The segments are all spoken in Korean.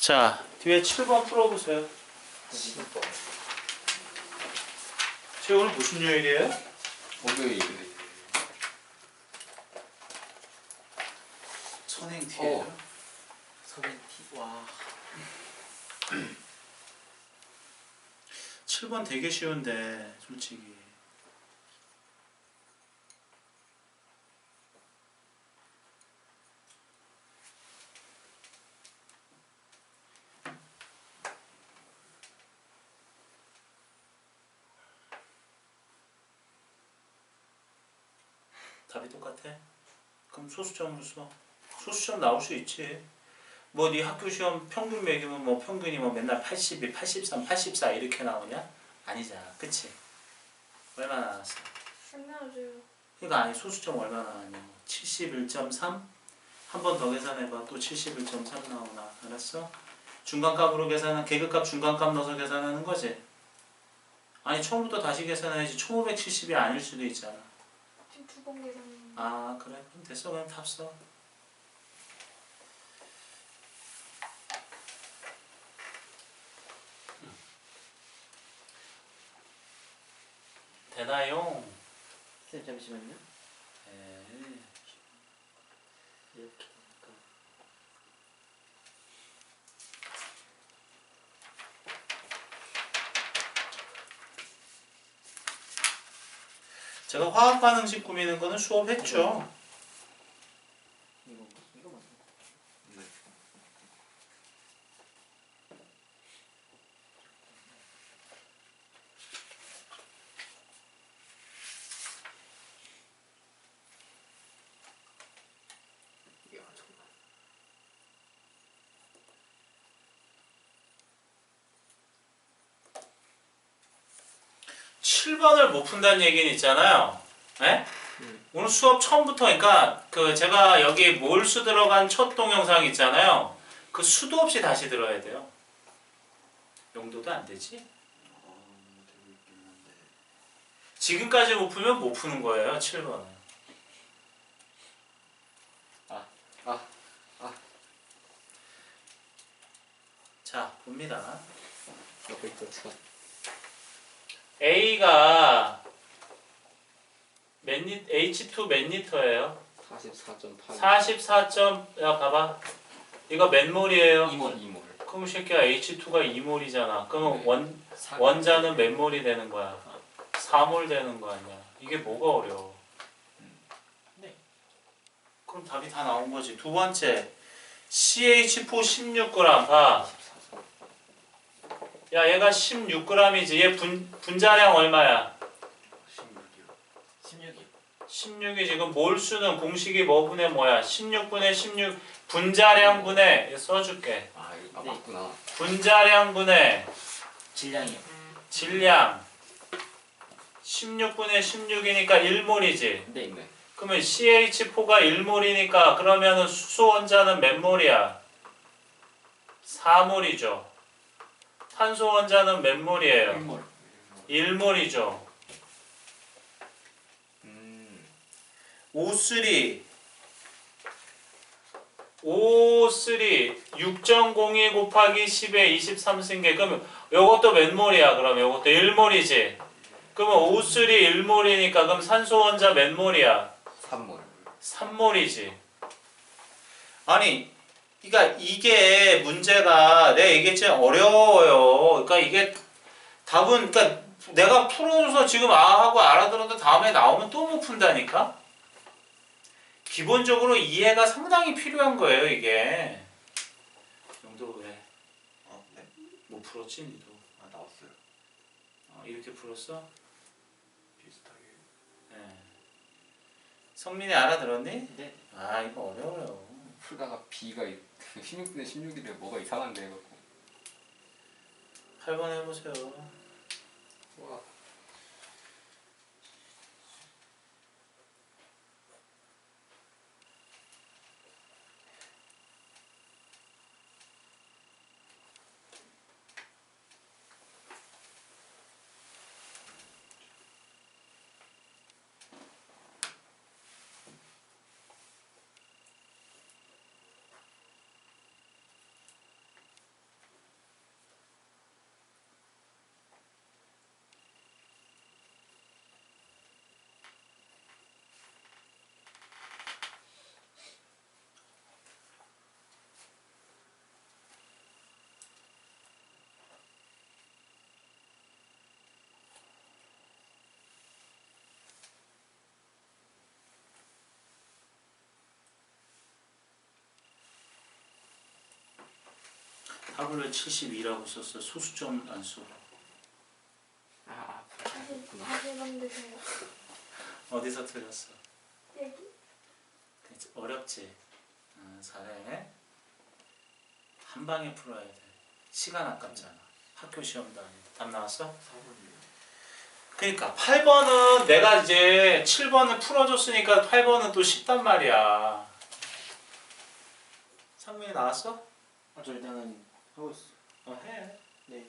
자, 뒤에 7번 풀어보세요. 10번. 제 오늘 무슨 요일이에요? 목요일이래. 선행티예요. 어. 서벤티. 와. 7번 되게 쉬운데 솔직히. 답이 똑같아? 그럼 소수점으로 써. 소수점 나올 수 있지. 뭐 네 학교 시험 평균 매기면 뭐 평균이 뭐 맨날 82, 83, 84 이렇게 나오냐? 아니잖아. 그치? 얼마나 나왔어? 안녕하세요. 그러니까 아니 소수점 얼마나 나왔냐? 71.3? 한 번 더 계산해봐. 또 71.3 나오나. 알았어? 중간값으로 계산한 계급값 중간값 넣어서 계산하는 거지? 아니 처음부터 다시 계산해야지 1570이 아닐 수도 있잖아. 지금 두 번 계산. 아 그래? 그럼 됐어. 그냥 답 써. 되나요? 선생님 잠시만요. 네. 이렇게 하니까. 제가 화학 반응식 꾸미는 거는 수업했죠. 이거 이거 맞나? 네. 야, 정말. 7번을 못 푼다는 얘기는 있잖아요. 네? 음. 오늘 수업 처음부터 그러니까 그 제가 여기 몰수 들어간 첫 동영상 있잖아요. 그 수도 없이 다시 들어야 돼요. 용도도 안 되지? 지금까지 못 풀면 못 푸는 거예요. 7번은. 아, 아, 자, 봅니다. 여기 있었어. A가 몇 리, H2 몇 리터예요? 44.8. 44. 점, 야 봐봐. 이거 몇 몰이에요? 2몰, 2몰. 그럼 이 새끼야 H2가 2몰이잖아. 그러면 네. 원 원자는 몇 몰이 되는 거야? 4몰 되는 거 아니야? 이게 뭐가 어려워? 네. 그럼 답이 다 나온 거지. 두 번째 CH4 16g 봐. 야 얘가 16g이지. 얘 분, 분자량 얼마야? 16이요. 16이요. 16이 지금 몰수는 공식이 뭐 분의 뭐야? 16분의 16 분자량 분의 써줄게. 아, 이거 아, 맞구나. 분자량 분의 질량이요. 질량 16분의 16이니까 1몰이지. 네, 네. 그러면 CH4가 1몰이니까 그러면은 수소 원자는 몇 몰이야? 4몰이죠. 탄소 원자는 몇 몰이에요? 1몰. 1몰이죠. 음. O3 O3 6.02 곱하기 10에 23승계 그러면 요것도 몇 몰이야 그럼 요것도 1몰이지 그러면 O3 1몰이니까 그럼 산소 원자 몇 몰이야 3몰. 3몰이지 아니 그러니까 이게 문제가 내가 얘기했지만 어려워요 그러니까 이게 답은 그러니까 내가 풀어서 지금 아 하고 알아들어도 다음에 나오면 또 못 푼다니까 기본적으로 이해가 상당히 필요한 거예요 이게 영도 왜? 어, 네. 못 풀었지 니도 아, 나왔어요. 어, 이렇게 풀었어? 비슷하게. 네. 성민이 알아들었니? 네. 아 이거 어려워요 풀다가 B가 16분의 16이래 뭐가 이상한데 해갖고. 8번 해보세요 합을 72라고 썼어. 소수점 안 써. 아, 아 다시 만드세요. 어디서 틀렸어? 여기 그치, 어렵지. 어, 잘해. 한 방에 풀어야 돼. 시간 아깝잖아. 학교 시험도 아닌데. 답 나왔어? 4번이요. 그러니까 8번은 내가 이제 7번을 풀어줬으니까 8번은 또 쉽단 말이야. 상민이 나왔어? 아, 저 일단은 하고 있어. 어 해. 네.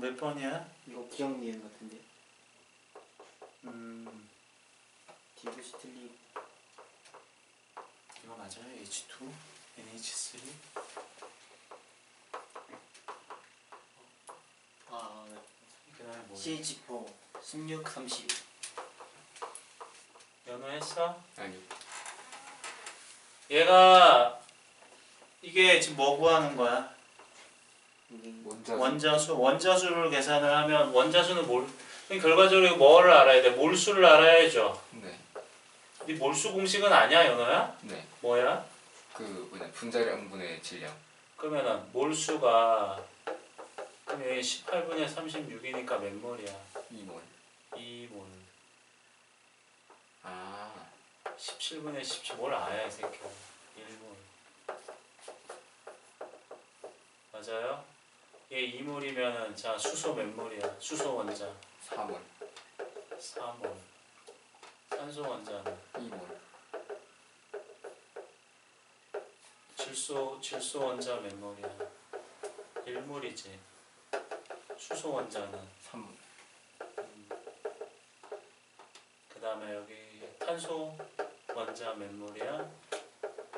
몇 번이야? 이거 기억 니은 같은데. 음 디귿이 틀리고. 이거 맞아요? H2, NH3. 아, 네. 그다음에 뭐? CH4 16 30. 연호했어? 아니요. 얘가 이게 지금 뭐 구하는 거야? 이게 원자 원자수 원자수를 계산을 하면 원자수는 뭘 그럼 결과적으로 뭐를 알아야 돼? 몰수를 알아야죠. 네. 이 몰수 공식은 아니야, 연호야? 네. 뭐야? 그 뭐냐 분자량분의 질량. 그러면은 몰수가 그럼 여기 18분의 36이니까 몇 몰이야? 2몰. 2몰. 아. 17분의 17. 뭘 아야 이 새끼야. 1몰. 맞아요? 얘 2몰이면은 자 수소 몇 몰이야? 수소 원자 4몰. 4몰. 산소 원자는 2몰. 질소 질소 원자 몇 몰이야? 1몰이지. 수소 원자는 3몰. 그 다음에 여기 탄소 원자 몇 몰이야?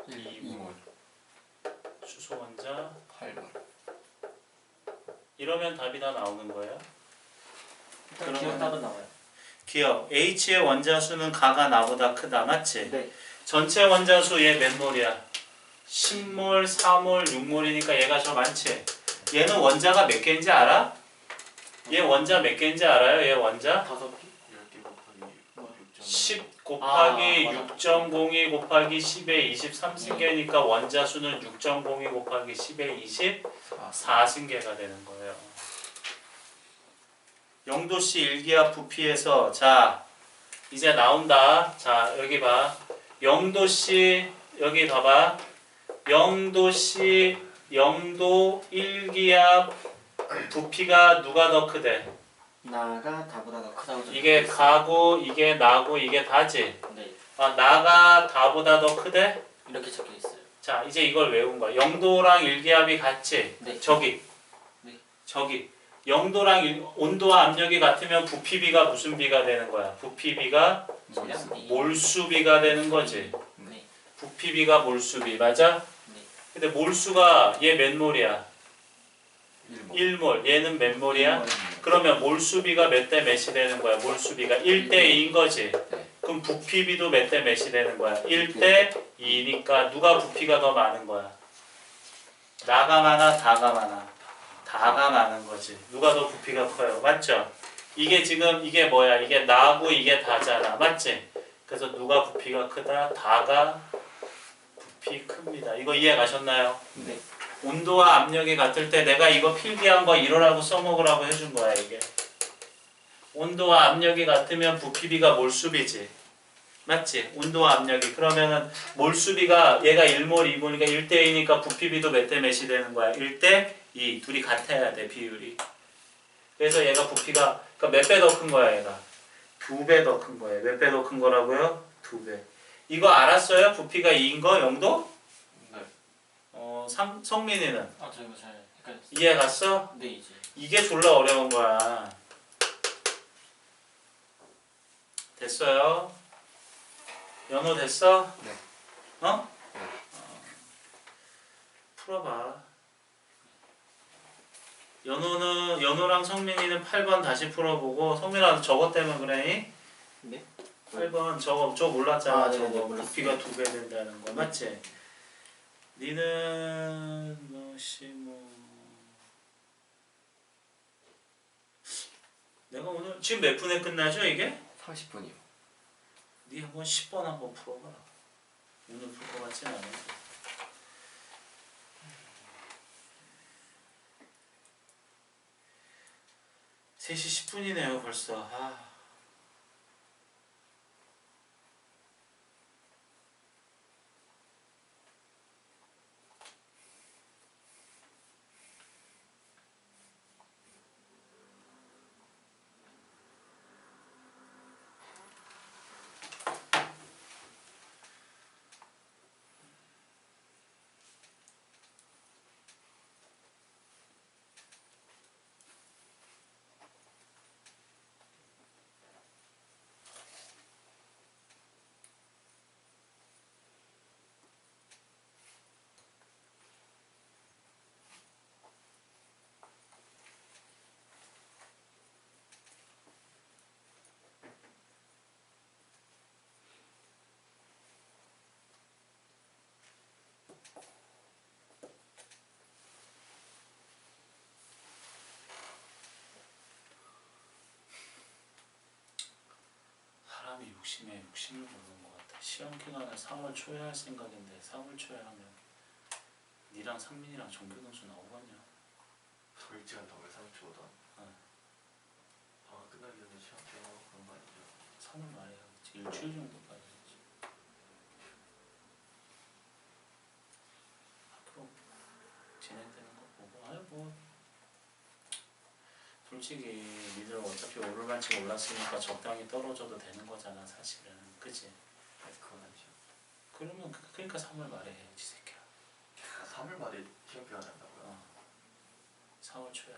1, 2몰. 수소 원자 8몰. 이러면 답이 다 나오는 거예요? 일단 그러면- 기억 답은 나와요. 기억 H의 원자수는 가가 나보다 크다 맞지? 네. 전체 원자수 얘 몇 몰이야? 10몰, 4몰, 6몰이니까 얘가 저 많지? 얘는 원자가 몇 개인지 알아? 얘 원자 몇 개인지 알아요? 얘 원자? 다섯 개. 10개 곱하기 10 곱하기 아, 맞아. 6.02 곱하기 10의 23승계니까 원자수는 6.02 곱하기 10의 4. 24승계가 되는 거예요. 영도씨 일기압 부피에서 자 이제 나온다. 자 여기 봐. 영도씨 여기 봐봐. 영도씨 영도 일기압 부피가 누가 더 크대? 나가 다보다 더 크다고 적혀 이게. 가고 이게 나고 이게 다지. 네. 아, 나가 다보다 더 크대? 이렇게 적혀 있어요. 자 이제 이걸 외운 거야. 영도랑 일기압이 같지? 네. 저기 네. 저기 영도랑 일- 온도와 압력이 같으면 부피비가 무슨 비가 되는 거야? 부피비가 몰수. 몰수비가 되는 거지. 네. 부피비가 몰수비 맞아? 네. 근데 몰수가 얘 몇 몰이야? 1몰. 1몰. 얘는 몇 몰이야? 그러면 몰수비가 몇 대 몇이 되는 거야? 몰수비가 1대 2인 거지. 네. 그럼 부피비도 몇 대 몇이 되는 거야? 1대 2니까 누가 부피가 더 많은 거야? 나가 많아, 다가 많아. 다가 많은 거지. 누가 더 부피가 커요? 맞죠? 이게 지금 이게 뭐야? 이게 나고 이게 다잖아. 맞지? 그래서 누가 부피가 크다? 다가 부피 큽니다. 이거 이해 가셨나요? 네. 온도와 압력이 같을 때 내가 이거 필기한 거 이러라고 써먹으라고 해준 거야 이게. 온도와 압력이 같으면 부피비가 몰수비지. 맞지? 온도와 압력이. 그러면은 몰수비가 얘가 1몰, 2몰이니까 1대2니까 부피비도 몇 대 몇이 되는 거야? 1대 2. 둘이 같아야 돼, 비율이. 그래서 얘가 부피가, 그러니까 몇 배 더 큰 거야, 얘가? 두 배 더 큰 거예요. 몇 배 더 큰 거라고요? 두 배. 이거 알았어요? 부피가 2인 거, 영도? 네. 어, 상, 성민이는? 아, 저 이거 잘 헷갈렸어요. 이해 갔어? 네, 이제. 이게 졸라 어려운 거야. 됐어요? 연호 됐어? 네. 어? 네. 어. 풀어봐. 연호는 연호랑 성민이는 8번 다시 풀어보고 성민아 저것 때문에 그래? 네? 8번 저거 저 몰랐잖아 아, 네, 저거 네, 몰랐어요. 부피가 두 배 된다는 거 맞지? 니는 뭐씨 뭐 내가 오늘 지금 몇 분에 끝나죠 이게? 30분이요. 니 한번 10번 한번 풀어봐라 오늘 풀 것 같진 않아 3시 10분이네요 벌써 아. 사람이 욕심에 욕심을 부르는 것 같아. 시험 기간을 3월 초에 할 생각인데 3월 초에 하면 니랑 상민이랑 정규동수 나오거든요. 솔직히 한다고요 3초보다 네. 방학 끝나기 전에 시험 치고 그런 거 아니죠 3월 말에 하겠지. 일주일 정도까지 하지. 앞으로 진행되는 거 보고 아유 뭐 솔직히 니들 어차피 오를 만치 올랐으니까 적당히 떨어져도 되는 거잖아 사실은 그치? 아니 그건 아니죠 그러면 그, 그러니까 3월 말에 해야지 새끼야 아, 3월 말에 시험 기간 한다고요? 어. 4월 초야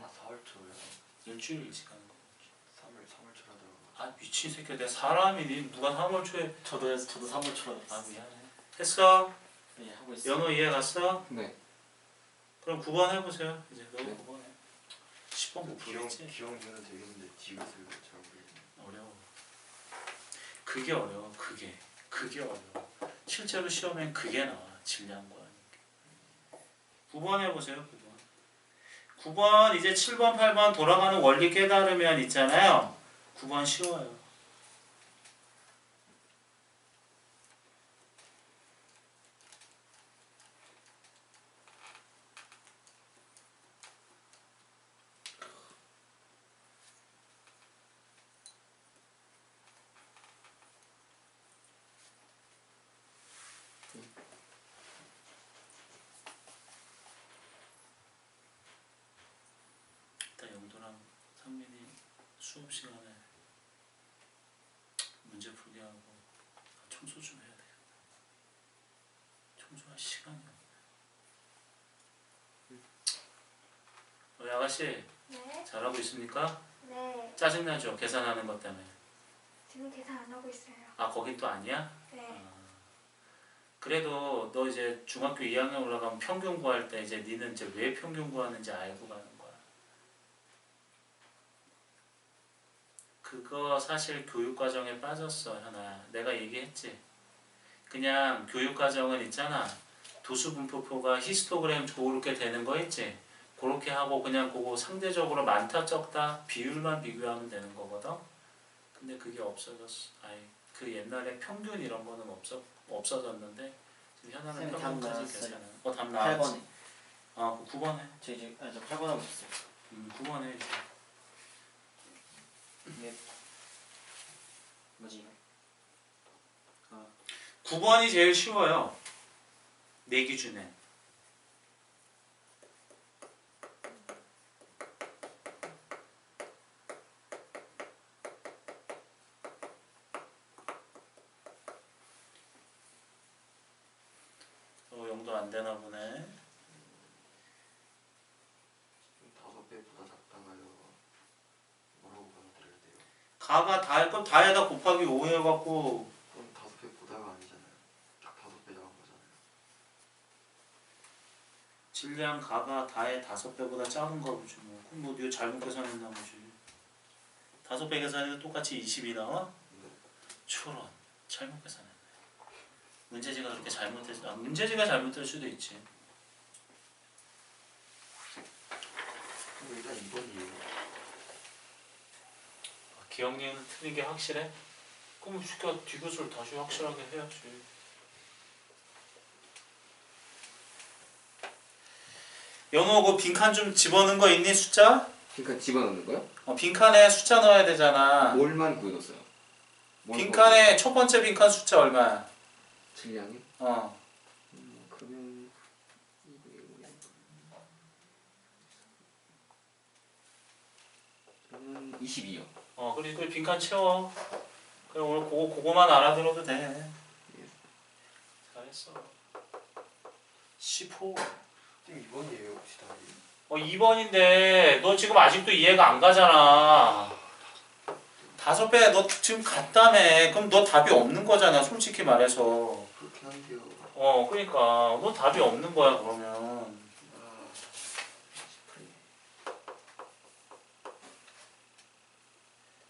아 4월 초요? 일주일 일찍 하는 거 3월 3월 초라더라고요 아 미친 새끼야 내가 사람이 니 누가 3월 초에 저도 해서 저도 3월 초로 아 했어요. 미안해 했어? 네 하고 있어요. 연호 이해 갔어? 네. 그럼 9번 해보세요 이제 너 네. 9번 해 10번 못 기억 풀겠지? 기억력은 되겠는데 지읒을 잘 모르겠네 어려워. 그게 어려워 그게. 그게 어려워. 실제로 시험엔 그게 나와 질량 거야 9번 해보세요 9번. 9번 이제 7번 8번 돌아가는 원리 깨달으면 있잖아요. 9번 쉬워요 일단 영도랑 상민이 수업 시간에 문제 풀게 하고 아, 청소 좀 해야 되겠다. 청소할 시간이 없네. 어, 아가씨 네. 잘하고 있습니까? 네. 짜증나죠? 계산하는 것 때문에. 지금 계산 안 하고 있어요. 아 거긴 또 아니야? 네. 아, 그래도 너 이제 중학교 2학년 올라가면 평균 구할 때 이제 니는 이제 왜 평균 구하는지 알고 가는 거야. 그거 사실 교육 과정에 빠졌어, 현아. 내가 얘기했지. 그냥 교육 과정은 있잖아. 도수 분포표가 히스토그램 그렇게 되는 거 있지. 그렇게 하고 그냥 그거 상대적으로 많다 적다 비율만 비교하면 되는 거거든. 근데 그게 없어졌어. 아이 그 옛날에 평균 이런 거는 없어 없어졌는데 지금 현아는 평균까지. 계산해. 어답 나왔지. 8번에 아, 그 9번에. 저 이제 아 저 8번 하고 있어요. 음, 9번에 이제. 이게 뭐지? 아 9번이 제일 쉬워요. 내 기준에. 어, 영도 안 되나 보네. 좀 다섯 배보다 작다가요 뭐라고 받아들여야 돼요? 가가 다 할 건 다에다 곱하기 5 해갖고 그럼 다섯 배 보다가 아니잖아요 딱 다섯 배 나온 거잖아요 질량 가가 다의 다섯 배보다 작은가 보지 뭐. 그럼 뭐 이거 잘못 계산했나 보지. 다섯 배 계산해도 똑같이 20이 나와? 초론 잘못 계산했네. 문제지가 그렇게 잘못했. 아 문제지가 잘못될 수도 있지. 그럼 일단 2번이에요. 아, 기억력은 틀린 게 확실해? 그럼 시켜 뒤교수를 다시 확실하게 해야지. 연호 그 빈칸 좀 집어넣은 거 있니 숫자? 그러니까 집어넣는 거요? 어, 빈칸에 숫자 넣어야 되잖아. 뭘만 구해뒀어요? 뭘 빈칸에 첫 번째 빈칸 숫자 얼마야? 질량이? 어. 음, 그러면 저는 22요. 어, 그리고 그 빈칸 채워. 그럼 오늘 그거 그거만 알아들어도 돼. 잘했어. 10호. 지금 2번이에요 혹시 답이? 어 2번인데 너 지금 아직도 이해가 안 가잖아. 다섯 배 너 지금 갔다며. 그럼 너 답이 없는 거잖아. 솔직히 말해서. 그렇긴 한데요. 어 그러니까 너 답이 없는 거야 그러면. 아,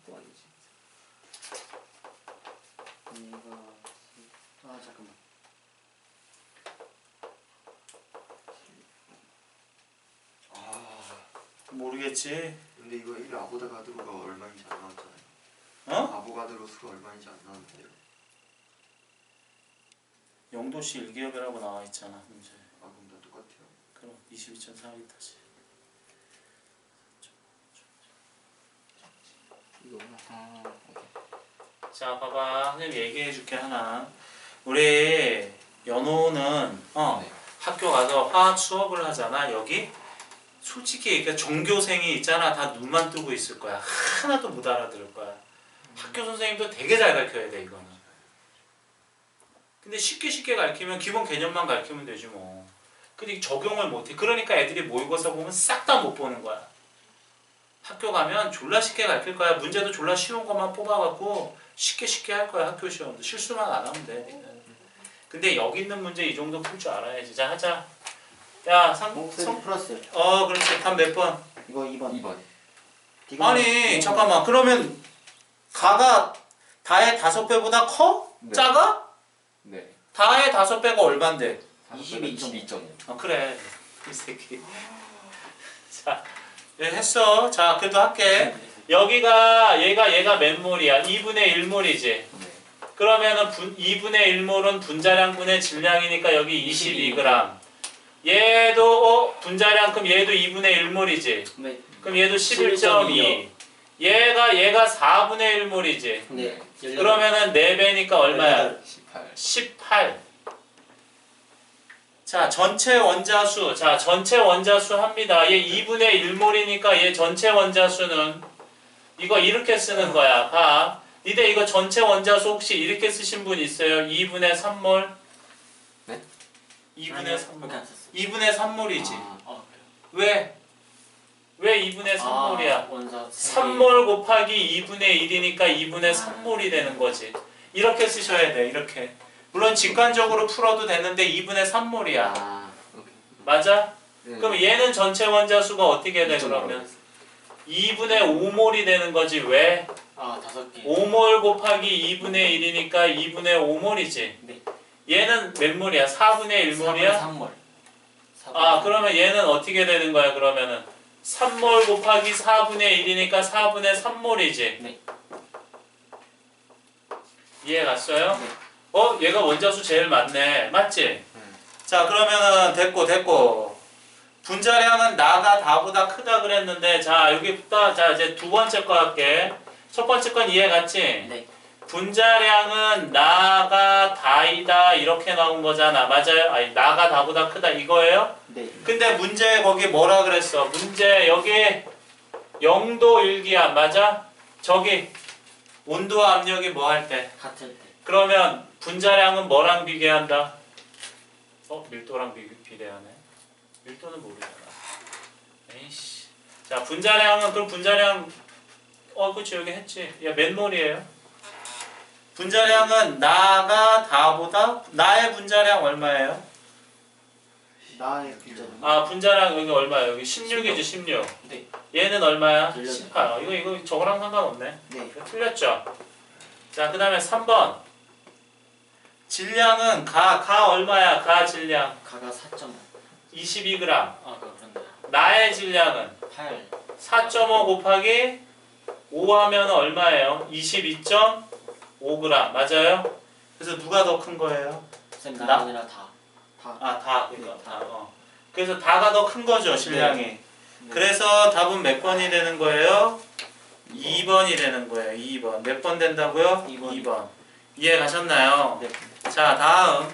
또 아니지. 얘가 아 잠깐만. 아 모르겠지. 근데 이거 1 아보가드로가 얼마인지 안 나왔잖아요. 어? 아보가드로 수가 얼마인지 안 나왔는데요. 영도시 일기업이라고 나와 있잖아 문제. 아 그럼 다 똑같아요. 그럼 22.4이 다시. 이거구나. 아, 오케이. 자 봐봐 선생님 얘기해 줄게 하나. 우리 연호는 어. 네. 학교 가서 화학 수업을 하잖아 여기 솔직히 얘기해. 전교생이 있잖아. 다 눈만 뜨고 있을 거야. 하나도 못 알아들을 거야. 학교 선생님도 되게 잘 가르쳐야 돼 이거는. 근데 쉽게 쉽게 가르치면 기본 개념만 가르치면 되지 뭐. 근데 적용을 못해. 그러니까 애들이 모의고사 보면 싹 다 못 보는 거야. 학교 가면 졸라 쉽게 가르칠 거야. 문제도 졸라 쉬운 것만 뽑아갖고 쉽게 쉽게 할 거야 학교 시험도. 실수만 안 하면 돼. 근데 여기 있는 문제 이 정도 풀 줄 알아야지. 자 하자. 야 상, 어, 성, 쌤 풀었어요. 어 그렇지. 답 몇 번? 이거 2번. 2번. 아니 잠깐만. 그러면 가가 다의 다섯 배보다 커? 네. 작아? 네. 다의 다섯 배가 얼마인데? 22.5. 22.5. 아 그래. 이 새끼. 자, 예, 했어. 자 그래도 할게. 여기가 얘가 얘가 몇 몰이야? 2분의 1몰이지. 네. 그러면은 분, 2분의 1몰은 분자량분의 질량이니까 여기 22g. 얘도 어, 분자량 그럼 얘도 2분의 1몰이지. 네. 그럼 얘도 11.2. 얘가 얘가 4분의 1몰이지. 네. 그러면은 4배니까 얼마야? 18. 18. 자, 전체 원자수. 자, 전체 원자수 합니다. 얘 2분의 1몰이니까 얘 전체 원자수는 이거 이렇게 쓰는 거야. 봐. 니네 이거 전체 원자수 혹시 이렇게 쓰신 분 있어요? 2분의 3몰? 네? 2분의 3몰. 그렇게 안 썼어. 2분의 3몰이지. 아, 아. 왜? 왜 2분의 3몰이야? 아, 원자 3몰 곱하기 2분의 1이니까 2분의 3몰이 되는 거지. 이렇게 쓰셔야 돼. 이렇게. 물론 직관적으로 풀어도 되는데 2분의 3몰이야. 아. 맞아? 네. 그럼 얘는 전체 원자 수가 어떻게 돼 2.5. 그러면? 2분의 5몰이 되는 거지. 왜? 아 다섯 개. 5몰 곱하기 2분의 1이니까 2분의 5몰이지. 네. 얘는 몇 몰이야? 4분의 1몰이야? 3몰. 아 그러면 얘는 어떻게 되는 거야 그러면은 3몰 곱하기 4분의 1이니까 4분의 3몰이지 네. 이해 갔어요? 네. 어 얘가 원자수 제일 많네 맞지? 자 그러면은 됐고 됐고 분자량은 나가 다보다 크다 그랬는데 자 여기부터 자 이제 두 번째 거 할게 첫 번째 건 이해 갔지? 네. 분자량은 나가 다이다 이렇게 나온 거잖아 맞아요? 아니 나가 다보다 크다 이거예요? 네. 근데 문제 거기 뭐라 그랬어? 문제 여기 영도 일기압 맞아? 저기 온도와 압력이 뭐 할 때? 같을 때. 그러면 분자량은 뭐랑 비교한다? 어 밀도랑 비, 비례하네. 밀도는 모르잖아. 에이씨. 자 분자량은 그럼 분자량 어 그치 여기 했지. 야몇 몰이에요? 분자량은 나가 다보다 나의 분자량 얼마예요? 나의 분자량. 아 분자량 여기 얼마야? 여기 16이지 16. 네. 얘는 얼마야? 열여덟. 18. 어, 이거 이거 저거랑 상관없네. 네. 틀렸죠? 자, 그 다음에 3번. 질량은 가, 가 얼마야? 가 질량. 가가 4.5. 22g. 아, 그 그렇네요. 나의 질량은 8. 4.5 곱하기 5 하면 얼마예요? 22.5g. 맞아요? 그래서 누가 더 큰 거예요? 선생님 나? 나 아니라 다. 다. 아, 다. 그러니까 네, 다. 어. 그래서 다가 더 큰 거죠, 질량이. 네. 그래서 답은 몇 번이 되는 거예요? 2번이 되는 거예요. 2번. 몇 번 된다고요? 이 번. 2번. 이해 가셨나요? 네. 자, 다음.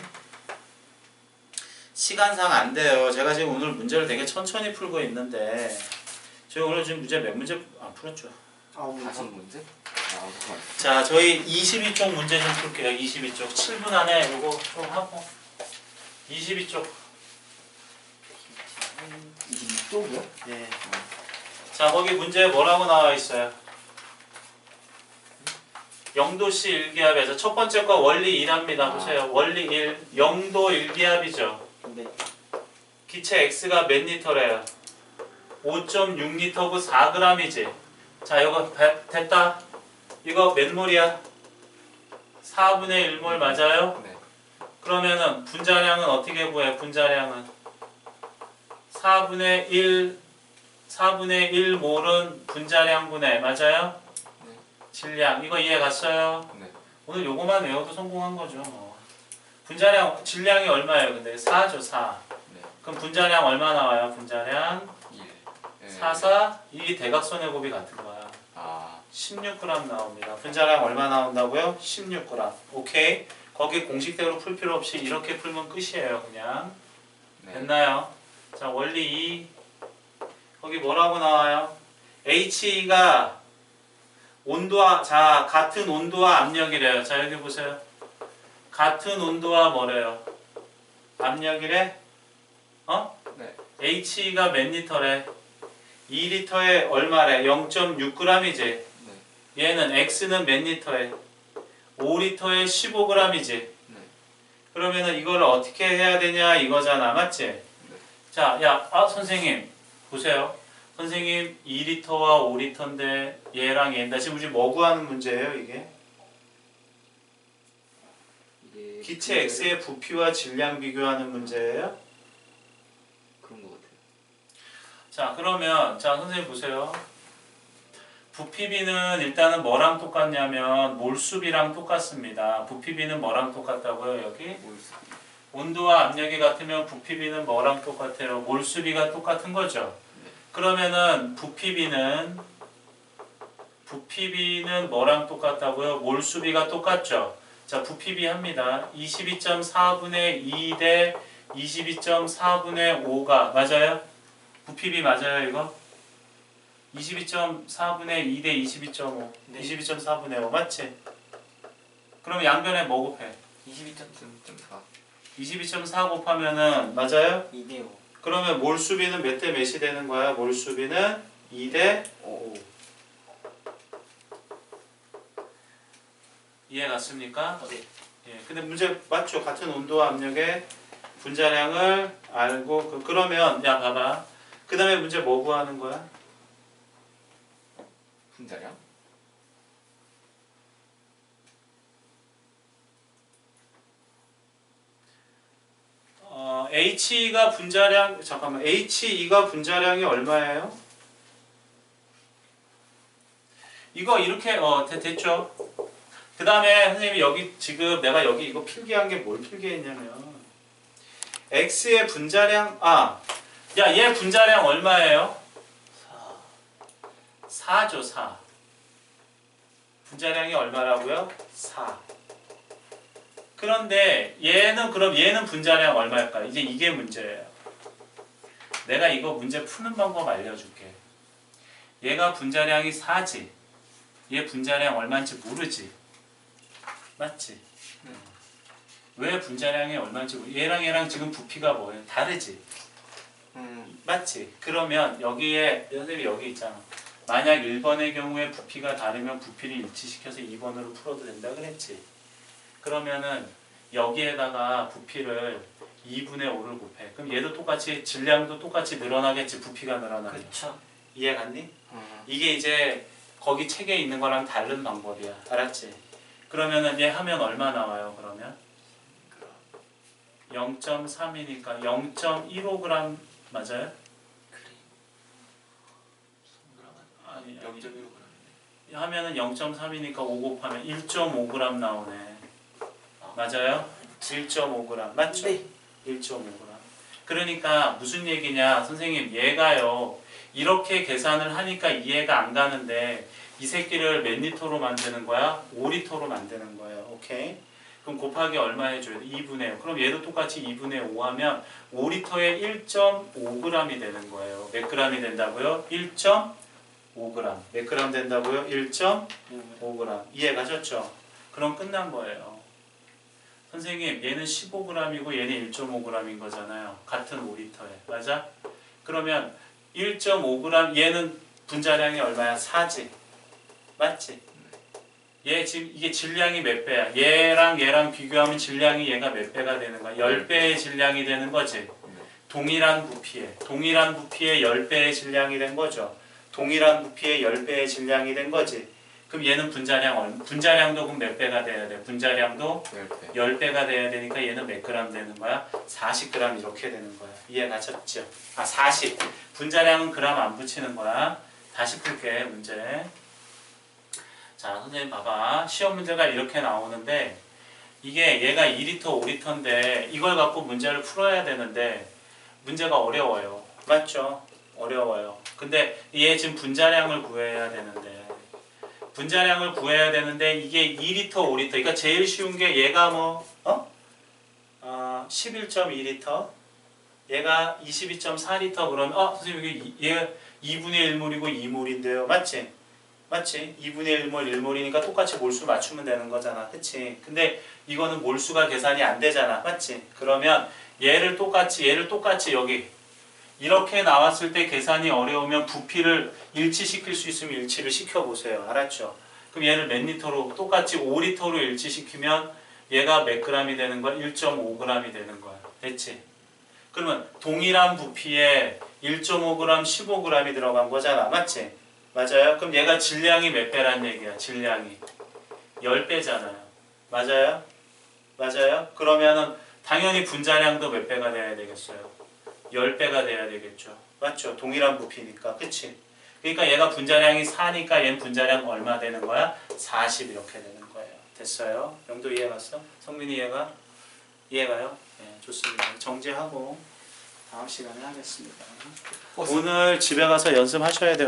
시간상 안 돼요. 제가 지금 오늘 문제를 되게 천천히 풀고 있는데 저희 오늘 지금 문제 몇 문제 안 풀었죠? 아홉 다섯 문제. 문제? 아 잠깐만. 자, 저희 22쪽 문제 좀 풀게요. 22쪽. 7분 안에 이거 좀 하고 22쪽. 22쪽이요? 네. 자, 거기 문제 뭐라고 나와 있어요? 영도시 일기압에서 첫 번째 거 원리 1합니다. 보세요. 원리 1. 영도 일기압이죠. 네. 기체 X가 몇 리터래요? 5.6리터고 4g이지. 자, 이거 배- 됐다. 이거 몇 몰이야? 4분의 1몰 맞아요? 네. 그러면은 분자량은 어떻게 구해? 분자량은 4분의 1 4분의 1 몰은 분자량분해 맞아요? 네. 질량 이거 이해 갔어요? 네. 오늘 요거만 외워도 성공한 거죠. 뭐. 분자량 질량이 얼마예요? 근데 4죠 4. 네. 그럼 분자량 얼마 나와요? 분자량 1. 네. 4, 4 이게 대각선의 곱이 같은. 아 16g 나옵니다. 분자량 얼마 나온다고요? 16g. 오케이. 거기 공식대로 풀 필요 없이 이렇게 풀면 끝이에요. 그냥. 네. 됐나요? 자, 원리 2. 거기 뭐라고 나와요? HE가 온도와 자, 같은 온도와 압력이래요. 자, 여기 보세요. 같은 온도와 뭐래요? 압력이래? 어? 네. HE가 몇 리터래? 2리터에 얼마래? 0.6g이지. 네. 얘는 X는 몇 리터에? 5리터에 15g이지. 네. 그러면은 이거를 어떻게 해야 되냐 이거잖아, 맞지? 자, 야, 아 선생님 보세요. 선생님 2리터와 5리터인데 얘랑 얘인데 지금 우리 뭐 구하는 문제예요 이게? 이게 기체 X의 부피와 질량 비교하는 문제예요. 그런 것 같아요. 자, 그러면 자 선생님 보세요. 부피비는 일단은 뭐랑 똑같냐면 몰수비랑 똑같습니다. 부피비는 뭐랑 똑같다고요 여기? 온도와 압력이 같으면 부피비는 뭐랑 똑같아요? 몰수비가 똑같은 거죠. 그러면은 부피비는 부피비는 뭐랑 똑같다고요? 몰수비가 똑같죠. 자, 부피비 합니다. 22.4분의 2 대 22.4분의 5가 맞아요? 부피비 맞아요, 이거? 22.4분의 2대 22.5. 네. 22.4분의 5 맞지? 그럼 양변에 뭐 곱해? 22.4. 22.4 곱하면은 맞아요? 2대 5. 그러면 몰수비는 몇 대 몇이 되는 거야? 몰수비는 2대 5. 이해 갔습니까? 네. 예. 근데 문제 맞죠? 같은 온도와 압력의 분자량을 알고 그, 그러면 야 봐봐. 그 다음에 문제 뭐 구하는 거야? 분자량? 어, HE가 분자량 잠깐만 HE가 분자량이 얼마예요? 이거 이렇게 어 되- 됐죠? 그 다음에 선생님이 여기 지금 내가 여기 이거 필기한 게 뭘 필기했냐면 X의 분자량 아야얘 분자량 얼마예요? 4죠 4 분자량이 얼마라고요? 4 그런데 얘는 그럼 얘는 분자량 얼마일까? 이제 이게 문제예요. 내가 이거 문제 푸는 방법 알려줄게. 얘가 분자량이 4지. 얘 분자량 얼마인지 모르지. 맞지? 왜 분자량이 얼마인지 모르 얘랑 얘랑 지금 부피가 뭐예요? 다르지. 음. 맞지? 그러면 여기에 선생님이 여기 있잖아. 만약 1번의 경우에 부피가 다르면 부피를 일치시켜서 2번으로 풀어도 된다 그랬지. 그러면은 여기에다가 부피를 2분의 5를 곱해. 그럼 얘도 똑같이 질량도 똑같이 늘어나겠지. 부피가 늘어나면. 그쵸. 이해 갔니? 음, 이게 이제 거기 책에 있는 거랑 다른 방법이야. 알았지? 그러면은 얘 하면 얼마 나와요? 그러면 0.3이니까 0.15g 맞아요? 하면은 0.3이니까 5 곱하면 1.5g 나오네. 맞아요? 1.5g 맞죠? 네. 1.5g. 그러니까 무슨 얘기냐 선생님 얘가요 이렇게 계산을 하니까 이해가 안 가는데 이 새끼를 몇 리터로 만드는 거야? 5리터로 만드는 거예요. 오케이? 그럼 곱하기 얼마 해줘요? 2분의 5. 그럼 얘도 똑같이 2분의 5 하면 5리터에 1.5g이 되는 거예요. 몇 g이 된다고요? 1. 1.5g. 몇 g 된다고요? 1.5g. 이해 가셨죠? 그럼 끝난 거예요. 선생님, 얘는 15g이고 얘는 1.5g인 거잖아요. 같은 5리터에. 맞아? 그러면 1.5g, 얘는 분자량이 얼마야? 4지. 맞지? 얘 지금 이게 질량이 몇 배야? 얘랑 얘랑 비교하면 질량이 얘가 몇 배가 되는 거야? 10배의 질량이 되는 거지. 동일한 부피에 동일한 부피에 10배의 질량이 된 거죠. 동일한 부피에 10배의 질량이 된 거지. 그럼 얘는 분자량? 분자량도 그럼 몇 배가 돼야 돼? 분자량도 10배 10배가 돼야 되니까 얘는 몇 그램 되는 거야? 40g 이렇게 되는 거야. 이해 가셨죠? 아, 40. 분자량은 그램 안 붙이는 거야. 다시 풀게, 문제. 자, 선생님 봐봐. 시험 문제가 이렇게 나오는데 이게 얘가 2리터, 5리터인데 이걸 갖고 문제를 풀어야 되는데 문제가 어려워요. 맞죠? 어려워요. 근데 얘 지금 분자량을 구해야 되는데 분자량을 구해야 되는데 이게 2리터, 5리터. 그러니까 제일 쉬운 게 얘가 뭐 어? 어 11.2리터. 얘가 22.4리터 그러면 어 선생님 이게 이- 얘가 2분의 1몰이고 2몰인데요. 맞지? 맞지? 2분의 1몰 1몰이니까 똑같이 몰수 맞추면 되는 거잖아. 그치? 근데 이거는 몰수가 계산이 안 되잖아. 맞지? 그러면 얘를 똑같이 얘를 똑같이 여기 이렇게 나왔을 때 계산이 어려우면 부피를 일치시킬 수 있으면 일치를 시켜보세요. 알았죠? 그럼 얘를 몇 리터로 똑같이 5리터로 일치시키면 얘가 몇 g이 되는 거야? 1.5g이 되는 거야. 됐지? 그러면 동일한 부피에 1.5g, 15g이 들어간 거잖아. 맞지? 맞아요? 그럼 얘가 질량이 몇 배란 얘기야? 질량이 10배잖아요. 맞아요? 맞아요? 그러면은 당연히 분자량도 몇 배가 돼야 되겠어요? 10배가 돼야 되겠죠. 맞죠? 동일한 부피니까. 그치? 그러니까 얘가 분자량이 4니까 얘는 분자량 얼마 되는 거야? 40 이렇게 되는 거예요. 됐어요? 영도 이해 갔어? 성민이 이해가? 이해가요? 네, 좋습니다. 정지하고 다음 시간에 하겠습니다. 오늘 집에 가서 연습하셔야 돼요.